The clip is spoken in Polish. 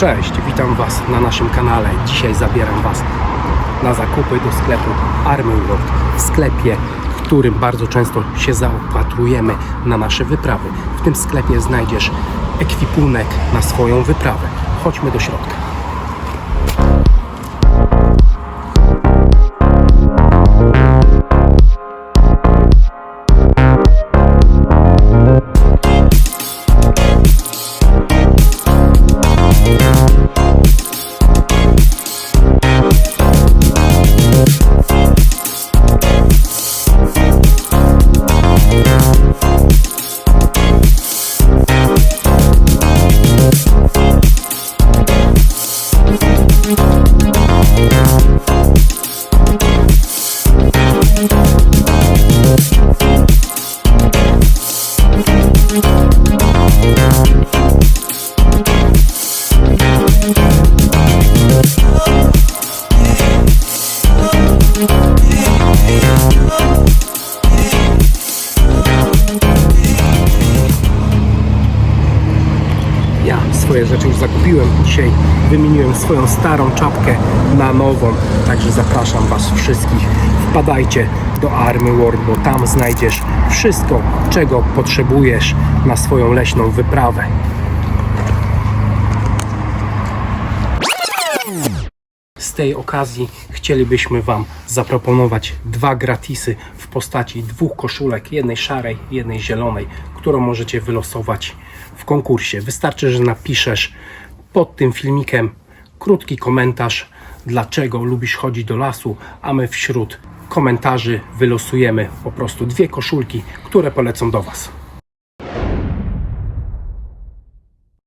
Cześć, witam Was na naszym kanale. Dzisiaj zabieram Was na zakupy do sklepu Army World. W sklepie, w którym bardzo często się zaopatrujemy na nasze wyprawy. W tym sklepie znajdziesz ekwipunek na swoją wyprawę. Chodźmy do środka. Swoje rzeczy już zakupiłem. Dzisiaj wymieniłem swoją starą czapkę na nową. Także zapraszam Was wszystkich. Wpadajcie do Army World, bo tam znajdziesz wszystko, czego potrzebujesz na swoją leśną wyprawę. Tej okazji chcielibyśmy Wam zaproponować dwa gratisy w postaci dwóch koszulek, jednej szarej, jednej zielonej, którą możecie wylosować w konkursie. Wystarczy, że napiszesz pod tym filmikiem krótki komentarz, dlaczego lubisz chodzić do lasu, a my wśród komentarzy wylosujemy po prostu dwie koszulki, które polecą do Was.